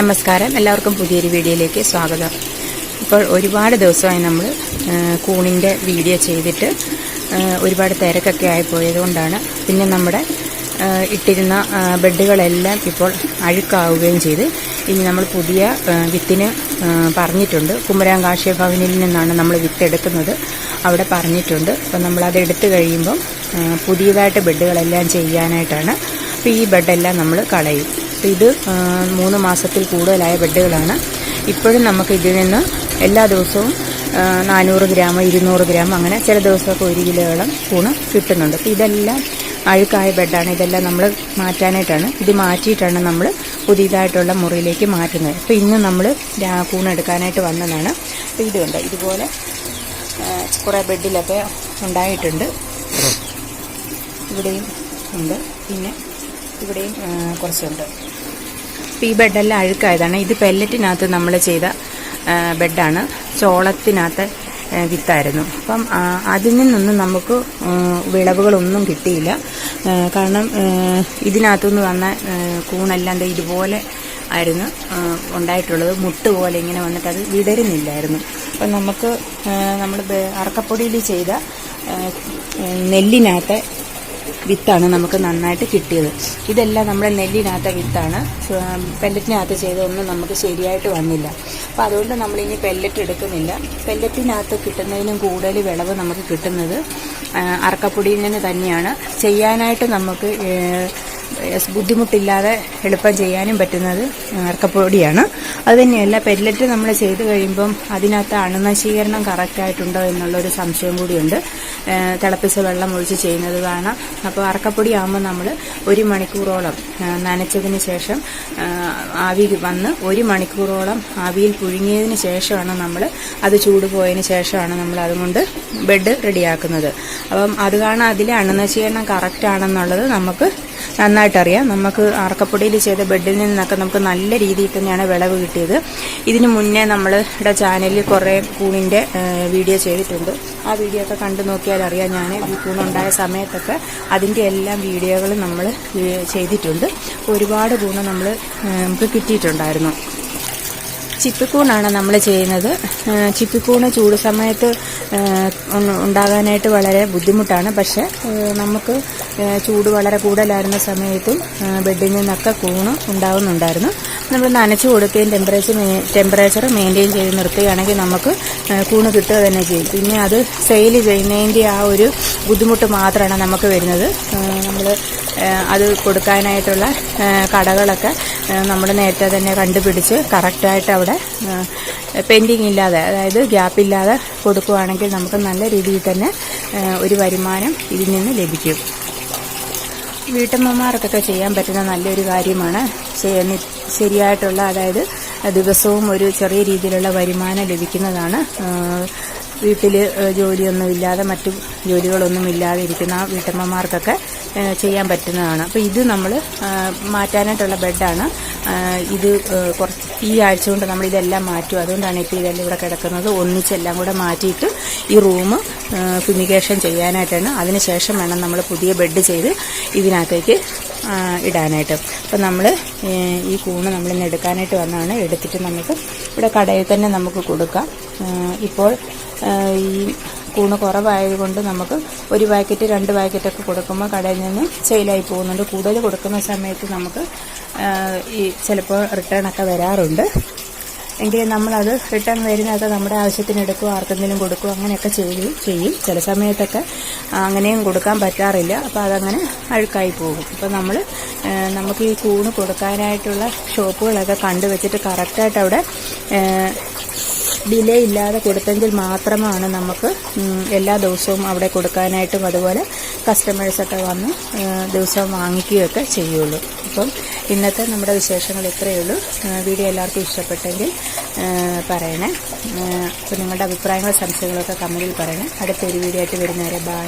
നമസ്കാരം. എല്ലാവർക്കും പുതിയൊരു വീഡിയോയിലേക്ക് സ്വാഗതം. ഇപ്പോൾ ഒരുപാട് ദിവസമായി നമ്മൾ കൂണിന്റെ വീഡിയോ ചെയ്തിട്ട് ഒരുപാട് തിരക്കൊക്കെ ആയി പോയതുകൊണ്ടാണ് പിന്നെ നമ്മുടെ ഇട്ടിരുന്ന ബെഡുകളെല്ലാം ഇപ്പോൾ അഴുക്കാവുകയും ചെയ്ത്. ഇനി നമ്മൾ പുതിയ വിത്തിന് പറഞ്ഞിട്ടുണ്ട്. കുമരാം കാർഷിക ഭവനിൽ നിന്നാണ് നമ്മൾ വിത്ത് എടുക്കുന്നത് അവിടെ പറഞ്ഞിട്ടുണ്ട്. അപ്പം നമ്മളത് എടുത്തു കഴിയുമ്പം പുതിയതായിട്ട് ബെഡുകളെല്ലാം ചെയ്യാനായിട്ടാണ്. അപ്പോൾ ഈ ബെഡെല്ലാം നമ്മൾ കളയും. ഇത് മൂന്ന് മാസത്തിൽ കൂടുതലായ ബെഡുകളാണ്. ഇപ്പോഴും നമുക്ക് ഇതിൽ നിന്ന് എല്ലാ ദിവസവും നാനൂറ് ഗ്രാം ഇരുന്നൂറ് ഗ്രാം അങ്ങനെ ചില ദിവസമൊക്കെ ഒരു കിലോയോളം കൂണ് കിട്ടുന്നുണ്ട്. അപ്പോൾ ഇതെല്ലാം അഴുക്കായ ബെഡാണ്. ഇതെല്ലാം നമ്മൾ മാറ്റാനായിട്ടാണ്. ഇത് മാറ്റിയിട്ടാണ് നമ്മൾ പുതിയതായിട്ടുള്ള മുറിയിലേക്ക് മാറ്റുന്നത്. അപ്പോൾ ഇന്ന് നമ്മൾ കൂണെടുക്കാനായിട്ട് വന്നതാണ്. അപ്പോൾ ഇതുണ്ട് ഇതുപോലെ കുറേ ബെഡിലൊക്കെ ഉണ്ടായിട്ടുണ്ട്. ഇവിടെയും ഉണ്ട്. പിന്നെ ഇവിടെയും കുറച്ചുണ്ട്. അപ്പോൾ ഈ ബെഡെല്ലാം അഴുക്കായതാണ്. ഇത് പെല്ലറ്റിനകത്ത് നമ്മൾ ചെയ്ത ബെഡാണ്. ചോളത്തിനകത്ത് വിത്തായിരുന്നു. അപ്പം അതിൽ നിന്നൊന്നും നമുക്ക് വിളവുകളൊന്നും കിട്ടിയില്ല. കാരണം ഇതിനകത്തുനിന്ന് വന്ന കൂണെല്ലാം ഇതുപോലെ ആയിരുന്നു ഉണ്ടായിട്ടുള്ളത്. മുട്ട് പോലെ ഇങ്ങനെ വന്നിട്ട് അത് വിടരുന്നില്ലായിരുന്നു. അപ്പം നമുക്ക് നമ്മൾ അറക്കപ്പൊടിയിൽ ചെയ്ത നെല്ലിനകത്തെ വിത്താണ് നമുക്ക് നന്നായിട്ട് കിട്ടിയത്. ഇതെല്ലാം നമ്മുടെ നെല്ലിനകത്ത വിത്താണ്. പെല്ലറ്റിനകത്ത് ചെയ്തൊന്നും നമുക്ക് ശരിയായിട്ട് വന്നില്ല. അപ്പോൾ അതുകൊണ്ട് നമ്മളിനി പെല്ലറ്റ് എടുക്കുന്നില്ല. പെല്ലറ്റിനകത്ത് കിട്ടുന്നതിനും കൂടുതൽ വിളവ് നമുക്ക് കിട്ടുന്നത് അറക്കപ്പൊടിയിൽ നിന്ന് തന്നെയാണ്. ചെയ്യാനായിട്ട് നമുക്ക് ബുദ്ധിമുട്ടില്ലാതെ എളുപ്പം ചെയ്യാനും പറ്റുന്നത് അർക്കപ്പൊടിയാണ് അതുതന്നെയല്ല പെല്ലറ്റ് നമ്മൾ ചെയ്ത് കഴിയുമ്പം അതിനകത്ത് അണുനശീകരണം കറക്റ്റായിട്ടുണ്ടോ എന്നുള്ളൊരു സംശയം കൂടിയുണ്ട്. തിളപ്പിച്ച വെള്ളം ഒഴിച്ച് ചെയ്യുന്നത് കാണാം. അപ്പോൾ അറക്കപ്പൊടി ആകുമ്പോൾ നമ്മൾ ഒരു മണിക്കൂറോളം നനച്ചതിന് ശേഷം ആവി വന്ന് ഒരു മണിക്കൂറോളം ആവിയിൽ പുഴുങ്ങിയതിന് ശേഷമാണ് നമ്മൾ അത് ചൂട് പോയതിന് ശേഷമാണ് നമ്മൾ അതുകൊണ്ട് ബെഡ് റെഡിയാക്കുന്നത്. അപ്പം അത് കാണാം അതിലെ അണുനശീകരണം കറക്റ്റ് ആണെന്നുള്ളത് നമുക്ക് നന്നായിട്ടറിയാം. നമുക്ക് അറക്കപ്പൊടിയിൽ ചെയ്ത ബെഡിൽ നിന്നൊക്കെ നമുക്ക് നല്ല രീതിയിൽ തന്നെയാണ് വിളവ് കിട്ടിയത്. ഇതിന് മുന്നേ നമ്മളുടെ ചാനലിൽ കുറേ കൂണിന്റെ വീഡിയോ ചെയ്തിട്ടുണ്ട്. ആ വീഡിയോ ഒക്കെ കണ്ടു നോക്കിയാൽ അറിയാം ഞാൻ ഈ കൂണുണ്ടായ സമയത്തൊക്കെ അതിന്റെ എല്ലാം വീഡിയോകളും നമ്മൾ ചെയ്തിട്ടുണ്ട്. ഒരുപാട് കൂണ് നമ്മൾ നമുക്ക് കിട്ടിയിട്ടുണ്ടായിരുന്നു. ചിപ്പിക്കൂണാണ് നമ്മൾ ചെയ്യുന്നത്. ചിപ്പിക്കൂണ് ചൂട് സമയത്ത് ഉണ്ടാകാനായിട്ട് വളരെ ബുദ്ധിമുട്ടാണ്. പക്ഷെ നമുക്ക് ചൂട് വളരെ കൂടുതലായിരുന്ന സമയത്തും ബെഡിൽ നിന്നൊക്കെ കൂണ് ഉണ്ടാകുന്നുണ്ടായിരുന്നു നമ്മൾ നനച്ചു കൊടുക്കുകയും ടെമ്പറേച്ചർ ടെമ്പറേച്ചർ മെയിന്റെയിൻ ചെയ്ത് നിർത്തുകയാണെങ്കിൽ നമുക്ക് കൂണ് കിട്ടുക തന്നെ ചെയ്യും. പിന്നെ അത് സെയിൽ ചെയ്യുന്നതിന്റെ ആ ഒരു ബുദ്ധിമുട്ട് മാത്രമാണ് നമുക്ക് വരുന്നത്. നമ്മൾ അത് കൊടുക്കാനായിട്ടുള്ള കടകളൊക്കെ നമ്മൾ നേരത്തെ തന്നെ കണ്ടുപിടിച്ച് കറക്റ്റായിട്ട് അവിടെ പെൻഡിങ് ഇല്ലാതെ അതായത് ഗ്യാപ്പില്ലാതെ കൊടുക്കുകയാണെങ്കിൽ നമുക്ക് നല്ല രീതിയിൽ തന്നെ ഒരു വരുമാനം ഇതിൽ നിന്ന് ലഭിക്കും. വീട്ടമ്മമാർക്കൊക്കെ ചെയ്യാൻ പറ്റുന്ന നല്ലൊരു കാര്യമാണ്. ശരിയായിട്ടുള്ള അതായത് ദിവസവും ഒരു ചെറിയ രീതിയിലുള്ള വരുമാനം ലഭിക്കുന്നതാണ്. വീട്ടിൽ ജോലിയൊന്നുമില്ലാതെ മറ്റു ജോലികളൊന്നും ഇല്ലാതെ ഇരിക്കുന്ന വീട്ടമ്മമാർക്കൊക്കെ ചെയ്യാൻ പറ്റുന്നതാണ്. അപ്പോൾ ഇത് നമ്മൾ മാറ്റാനായിട്ടുള്ള ബെഡാണ്. ഇത് കുറച്ച് ഈ ആഴ്ച കൊണ്ട് നമ്മൾ ഇതെല്ലാം മാറ്റും. അതുകൊണ്ടാണ് ഇപ്പോൾ ഇതെല്ലാം ഇവിടെ കിടക്കുന്നത്. ഒന്നിച്ചെല്ലാം കൂടെ മാറ്റിയിട്ട് ഈ റൂം ഫിമിഗേഷൻ ചെയ്യാനായിട്ടാണ് അതിനുശേഷം വേണം നമ്മൾ പുതിയ ബെഡ് ചെയ്ത് ഇതിനകത്തേക്ക് ഇടാനായിട്ട്. അപ്പം നമ്മൾ ഈ കൂണ് നമ്മളിന്ന് എടുക്കാനായിട്ട് വന്നതാണ് എടുത്തിട്ട് നമുക്ക് ഇവിടെ കടയിൽ തന്നെ നമുക്ക് കൊടുക്കാം. ഇപ്പോൾ ഈ കൂണ് കുറവായതുകൊണ്ട് നമുക്ക് ഒരു പാക്കറ്റ് രണ്ട് പാക്കറ്റൊക്കെ കൊടുക്കുമ്പോൾ കടയിൽ നിന്ന് സെയിലായി പോകുന്നുണ്ട്. കൂടുതൽ കൊടുക്കുന്ന സമയത്ത് നമുക്ക് ഈ ചിലപ്പോൾ റിട്ടേൺ ഒക്കെ വരാറുണ്ട്. എങ്കിലും നമ്മളത് റിട്ടേൺ വരുന്നതൊക്കെ നമ്മുടെ ആവശ്യത്തിന് എടുക്കും ആർക്കെങ്കിലും കൊടുക്കും അങ്ങനെയൊക്കെ ചെയ്യും ചെയ്യും. ചില സമയത്തൊക്കെ അങ്ങനെയും കൊടുക്കാൻ പറ്റാറില്ല. അപ്പോൾ അതങ്ങനെ അഴുക്കായി പോകും. അപ്പോൾ നമ്മൾ നമുക്ക് ഈ കൂണ് കൊടുക്കാനായിട്ടുള്ള ഷോപ്പുകളൊക്കെ കണ്ടുവച്ചിട്ട് കറക്റ്റായിട്ട് അവിടെ ഡിലേ ഇല്ലാതെ കൊടുത്തെങ്കിൽ മാത്രമാണ് നമുക്ക് എല്ലാ ദിവസവും അവിടെ കൊടുക്കാനായിട്ടും അതുപോലെ കസ്റ്റമേഴ്സൊക്കെ വന്ന് ദിവസം ദിവസവും വാങ്ങിക്കുകയൊക്കെ ചെയ്യുള്ളൂ. അപ്പം ഇന്നത്തെ നമ്മുടെ വിശേഷങ്ങൾ ഇത്രയേ ഉള്ളൂ. വീഡിയോ എല്ലാവർക്കും ഇഷ്ടപ്പെട്ടെങ്കിൽ പറയണേ. അപ്പോൾ നിങ്ങളുടെ അഭിപ്രായങ്ങളും സംശയങ്ങളൊക്കെ കമന്റിൽ പറയണേ. അടുത്തൊരു വീഡിയോ ആയിട്ട് വരുന്നവരെ ബൈ